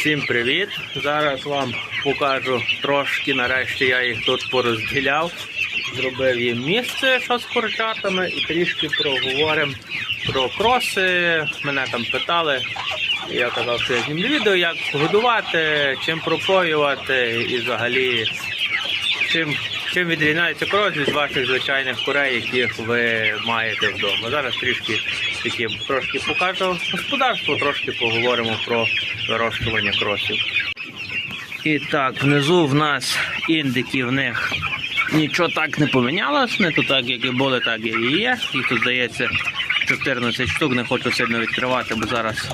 Всім привіт! Зараз вам покажу трошки, нарешті я їх тут порозділяв. Зробив їм місце, що з курчатами, і трішки проговоримо про кроси. Мене там питали. Я казав, що я знімлю відео, як годувати, чим пропоювати і взагалі чим, чим відрізняється крос від ваших звичайних курей, яких ви маєте вдома. Зараз трішки такі трошки покажу господарство, трошки поговоримо про вирощування кросів. І так, внизу в нас індики, в них нічого так не помінялось, вони тут так, як і були, так і є. Їх тут здається 14 штук, не хочу сильно відкривати, бо зараз,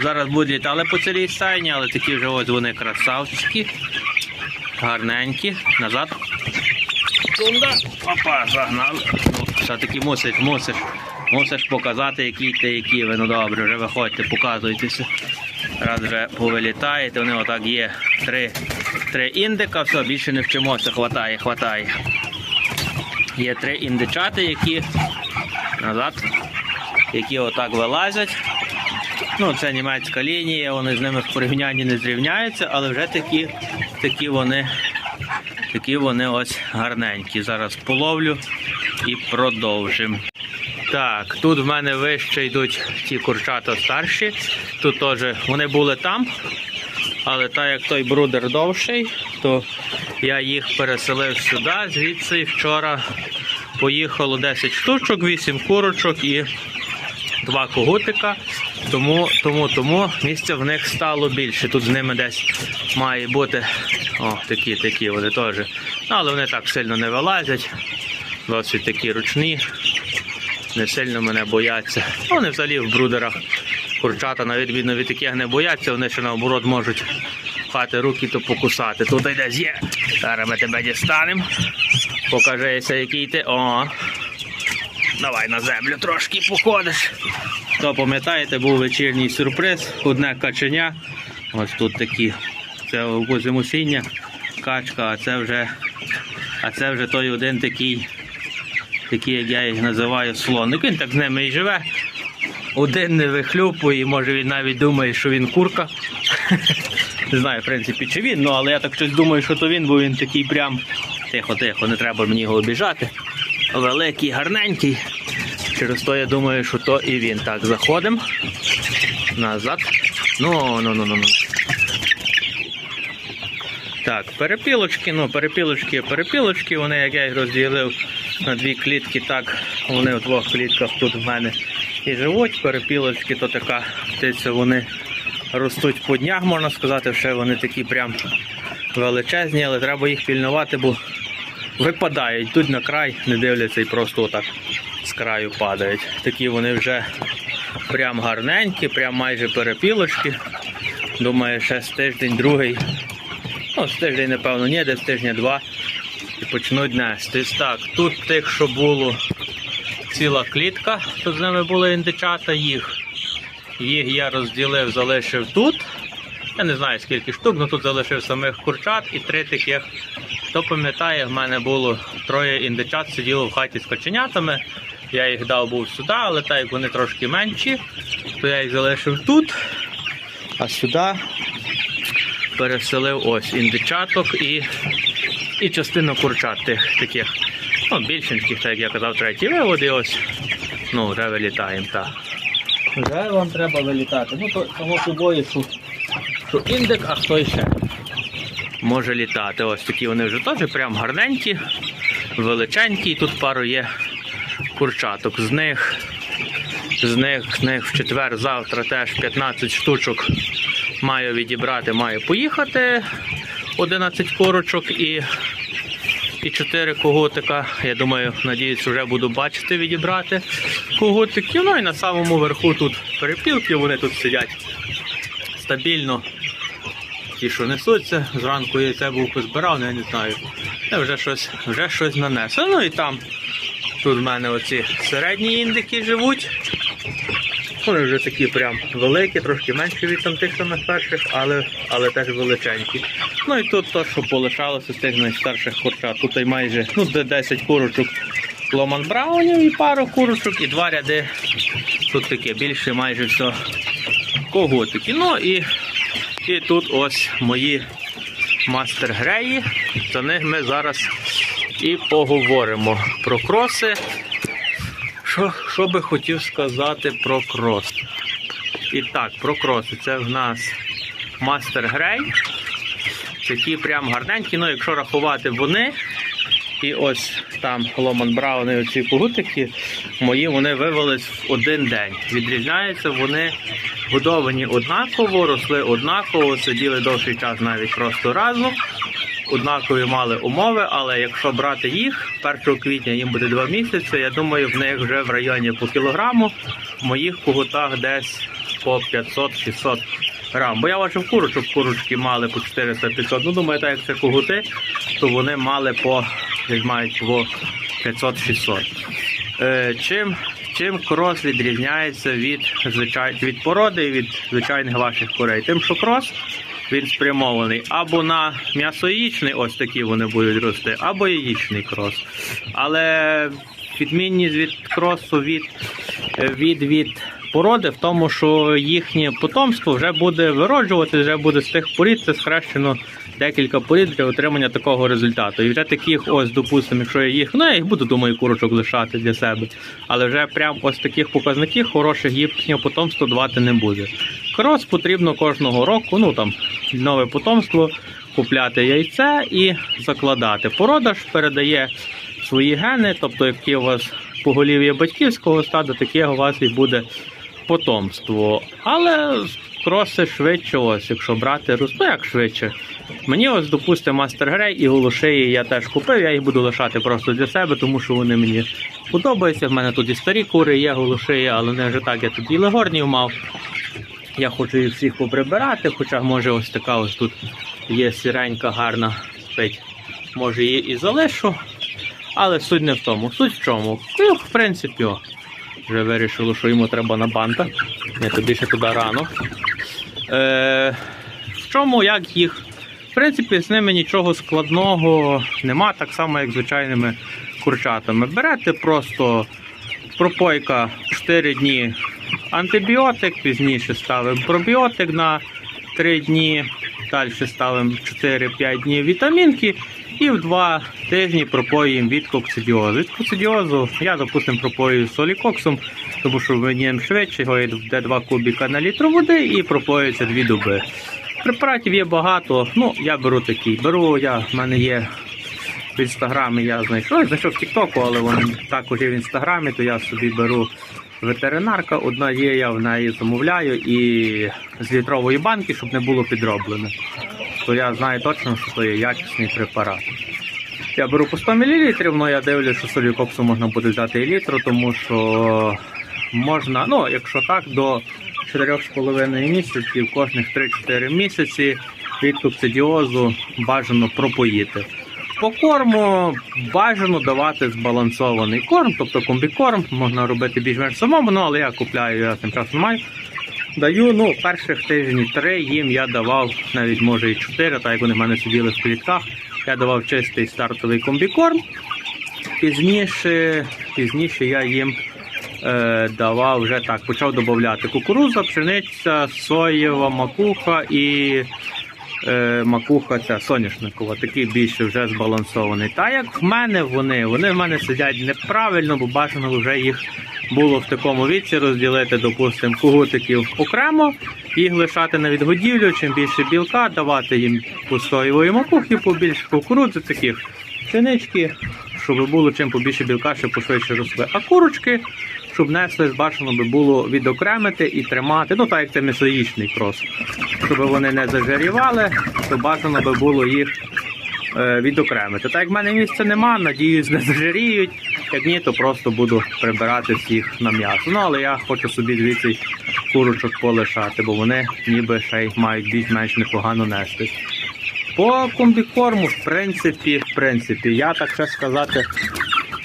зараз будуть літали по цілій стайні, але такі вже ось вони красавчики, гарненькі, назад. Тунда. Опа, загнали. Ну, все-таки мусиш, мусиш, мусиш показати, які ти, які ви. Ну добре, вже виходьте, показуйтеся. Раз вже повилітаєте, вони отак є. Три, три індика, все, більше не вчимося, хватає, хватає. Є три індичати, які назад, які отак вилазять. Ну, це німецька лінія, вони з ними в порівнянні не зрівняються, але вже такі, такі вони Такі вони ось гарненькі. Зараз половлю і продовжимо. Так, тут в мене вище йдуть ті курчата старші. Тут теж вони були там, але так як той брудер довший, то я їх переселив сюди. Звідси вчора поїхало 10 штучок, 8 курочок і два когутика. Тому, тому, тому місця в них стало більше. Тут з ними десь має бути о, такі, такі вони теж. Але вони так сильно не вилазять. Досить такі ручні. Не сильно мене бояться. Вони взагалі в брудерах курчата, на відміну від таких не бояться, вони ще наоборот можуть хати руки то покусати. Тут десь є. Зараз ми тебе дістанемо. Покажися, який ти. О. Давай на землю трошки походиш. То пам'ятаєте, був вечірній сюрприз, одне каченя. Ось тут такі. Це возимосіння, качка, а це вже, а це вже той один такий, такий, як я їх називаю, слоник. Він так з ними і живе. Один не вихлюпує, може він навіть думає, що він курка. Не знаю, в принципі, чи він, ну але я так щось думаю, що то він, бо він такий прям тихо-тихо, не треба мені його обіжати. Великий, гарненький. Через то я думаю, що то і він. Так, заходимо. Назад. Ну, ну, ну, ну, ну. Так, перепілочки, ну, перепілочки, перепілочки, вони, як я їх розділив на дві клітки, так вони в двох клітках тут в мене і живуть. Перепілочки, то така птиця, вони ростуть по днях, можна сказати, ще вони такі прям величезні, але треба їх пільнувати, бо випадають, йдуть на край, не дивляться і просто отак з краю падають. Такі вони вже прям гарненькі, прям майже перепілочки. Думаю, ще з тиждень, другий. Ну, з тиждень, напевно, ні, десь тижня два. І почнуть нестись. Так, тут тих, що було ціла клітка, то з ними були індичата, їх. Їх я розділив, залишив тут. Я не знаю скільки штук, але тут залишив самих курчат і три таких. Хто пам'ятає, в мене було троє індичат, сиділо в хаті з каченятами. Я їх дав був сюди, але так як вони трошки менші, то я їх залишив тут. А сюди переселив ось індичаток і, і частину курчат тих таких. Ну, більшеньких, так як я казав, треті виводи ось. Ну, вже вилітаємо, так. Вже вам треба вилітати. Ну, то само собою, що, що індик, а хто ще може літати. Ось такі вони вже теж прям гарненькі, величенькі. І тут пару є курчаток. З них, з них, з них в четвер, завтра теж 15 штучок маю відібрати, маю поїхати. 11 курочок і, і 4 коготика. Я думаю, надіюсь, вже буду бачити відібрати коготиків. Ну і на самому верху тут перепілки, вони тут сидять стабільно. Ті, що несуться, зранку я це був позбирав, ну, я не знаю. Я вже щось, вже щось нанесло. Ну і там тут в мене оці середні індики живуть. Вони вже такі прям великі, трошки менші від там тих самих перших, але, але теж величенькі. Ну і тут то, що полишалося з тих найстарших курчат. Тут і майже ну, 10 курочок ломан браунів і пару курочок, і два ряди. Тут таке більше майже все коготики. Ну і І тут ось мої мастер греї. За них ми зараз і поговоримо про кроси. Що, що би хотів сказати про крос? І так, про кроси. Це в нас мастер грей. Такі прям гарненькі, ну якщо рахувати вони. І ось там Ломан Брауни, оці когутики, мої вони вивелись в один день. Відрізняються вони годовані однаково, росли однаково, сиділи довший час навіть просто разом. Однакові мали умови, але якщо брати їх, 1 квітня їм буде 2 місяці, я думаю, в них вже в районі по кілограму, в моїх когутах десь по 500-600 грам. Бо я бачив курочок, курочки мали по 400-500. Ну, думаю, так як це когути, то вони мали по мають по 500-600. Е, чим, чим крос відрізняється від, звичай, від породи і від звичайних ваших курей? Тим, що крос він спрямований або на м'ясоїчний, ось такі вони будуть рости, або яєчний крос. Але відмінність від кросу від, від, від породи в тому, що їхнє потомство вже буде вироджувати, вже буде з тих порід, це схрещено декілька порід для отримання такого результату. І вже таких, ось, допустимо, якщо я їх, ну я їх буду, думаю, курочок лишати для себе. Але вже прям ось таких показників хороших їхнього потомства давати не буде. Крос потрібно кожного року, ну там нове потомство, купляти яйце і закладати. Порода ж передає свої гени, тобто які у вас поголів'я батьківського стаду, таке у вас і буде потомство. Але кроси швидше, ось, якщо брати рус- ну як швидше. Мені ось, допустимо, мастер грей і голошиї я теж купив, я їх буду лишати просто для себе, тому що вони мені подобаються. В мене тут і старі кури, є голошиї, але не вже так, я тут і легорнів мав. Я хочу їх всіх поприбирати, хоча може ось така ось тут є сіренька гарна спить. Може її і залишу. Але суть не в тому. Суть в чому? Ну, в принципі, о, вже вирішило, що йому треба на банта. Ні, тобі ще туди рано. Е, в чому, як їх? В принципі, з ними нічого складного нема, так само, як звичайними курчатами. Берете просто пропойка 4 дні антибіотик, пізніше ставимо пробіотик на 3 дні, далі ставимо 4-5 днів вітамінки і в 2 тижні пропоюємо від коксидіозу. Від коксидіозу я, допустимо, пропоюю солікоксом, тому що мені швидше його йде 2 кубіка на літр води і пропоюється 2 доби. Препаратів є багато, ну я беру такий. Беру я, в мене є в інстаграмі, я знайшов, знайшов в Тіктоку, але він також є в інстаграмі, то я собі беру ветеринарка. Одна є, я в неї замовляю і з літрової банки, щоб не було підроблене. То я знаю точно, що це є якісний препарат. Я беру по 100 мл, але я дивлюся, що солі коксу можна буде взяти і літру, тому що можна, ну, якщо так, до 4,5 місяців, кожних 3-4 місяці від коксидіозу бажано пропоїти. По корму бажано давати збалансований корм, тобто комбікорм, можна робити більш-менш самому, ну, але я купляю, я тим часом маю. Даю, ну, перших тижнів три їм я давав, навіть може і чотири, так як вони в мене сиділи в клітках. Я давав чистий стартовий комбікорм. Пізніше, пізніше я їм е, давав вже так, почав додати кукуруза, пшениця, соєва, макуха і макуха ця соняшникова, такий більше вже збалансований. Та як в мене вони, вони в мене сидять неправильно, бо бажано вже їх було в такому віці розділити, допустимо, кугутиків окремо, їх лишати на відгодівлю, чим більше білка, давати їм постоєвої макухи, побільше кукурудзи таких пшенички, щоб було чим побільше білка, щоб пошвидше росли. А курочки, щоб несли, бажано би було відокремити і тримати, ну так як це м'ясоїчний крос, щоб вони не зажарівали, то бажано би було їх е, відокремити. Так як в мене місця нема, надіюсь, не зажаріють. Як ні, то просто буду прибирати всіх на м'ясо. Ну але я хочу собі звідси курочок полишати, бо вони ніби ще й мають більш-менш непогано нести. По комбікорму, в принципі, в принципі, я так ще сказати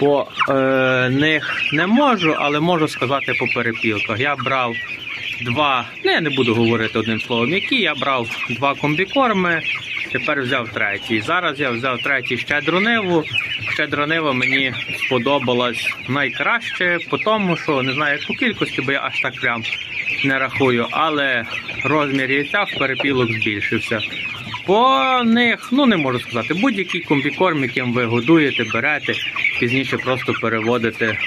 по е, них не можу, але можу сказати по перепілках. Я брав два, ну я не буду говорити одним словом, які я брав два комбікорми, тепер взяв третій. Зараз я взяв третій щедру ниву. Щедра нива мені сподобалась найкраще, по тому що не знаю як по кількості, бо я аж так прям не рахую, але розмір яйця в перепілок збільшився. По них, ну не можу сказати, будь-який комбікорм, яким ви годуєте, берете, пізніше просто переводите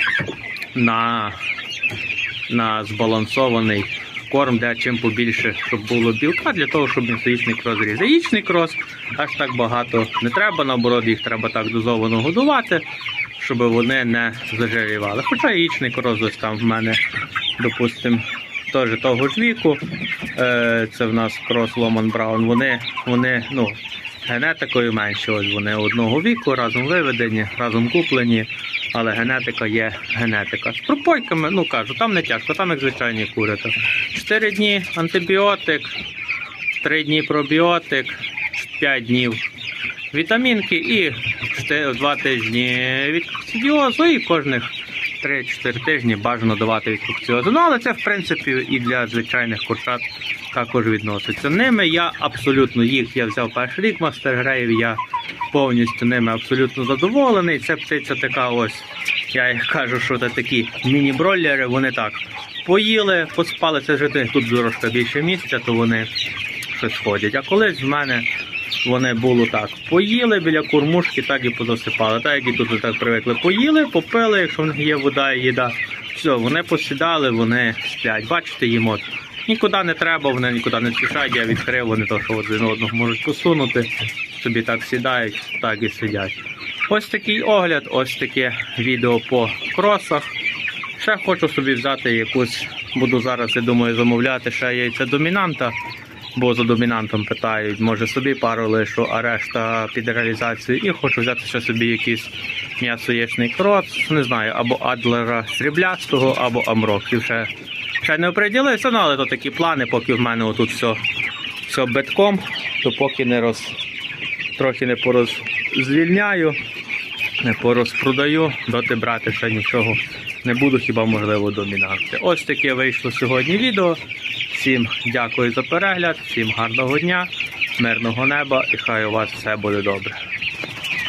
на, на збалансований корм, де чим побільше, щоб було білка, для того, щоб яєчний крос зріз. Яєчний крос аж так багато не треба, наоборот, їх треба так дозовано годувати, щоб вони не зажирівали. Хоча яєчний крос ось там в мене, допустимо, теж того ж віку. Е, Це в нас крос Ломан Браун. Вони, вони ну, генетикою менші. Ось вони одного віку, разом виведені, разом куплені. Але генетика є генетика. З пропойками, ну кажу, там не тяжко, там як звичайні кури. то 4 дні антибіотик, 3 дні пробіотик, 5 днів вітамінки і 2 тижні від коксидіозу і кожних 3-4 тижні бажано давати від коксидіозу. Ну, але це в принципі і для звичайних курчат також відноситься. Ними я абсолютно їх я взяв перший рік мастер-греїв, я повністю ними абсолютно задоволений. Це птиця така ось, я їх кажу, що це такі міні-бройлери, вони так поїли, поспали, це вже тут дорожка більше місця, то вони щось ходять. А колись в мене вони було так. Поїли біля кормушки, так і позасипали. Так як і тут так привикли. Поїли, попили, якщо в них є вода і їда. Все, вони посідали, вони сплять. Бачите, їм от. Нікуди не треба, вони нікуди не спішають, я відкрив, вони то, що один одного можуть посунути. Собі так сідають, так і сидять. Ось такий огляд, ось таке відео по кросах. Ще хочу собі взяти якусь, буду зараз, я думаю, замовляти ще яйця домінанта, бо за домінантом питають, може собі пару лишу, а решта під реалізацію. І хочу взяти ще собі якийсь м'ясо-яєчний крос, не знаю, або адлера сріблястого, або амроків. Ще, ще не оприділився, ну, але то такі плани, поки в мене отут все, все битком, то поки не роз, трохи не порозвільняю, не порозпродаю, доти брати ще нічого не буду, хіба можливо домінанти. Ось таке вийшло сьогодні відео. Всім дякую за перегляд, всім гарного дня, мирного неба і хай у вас все буде добре.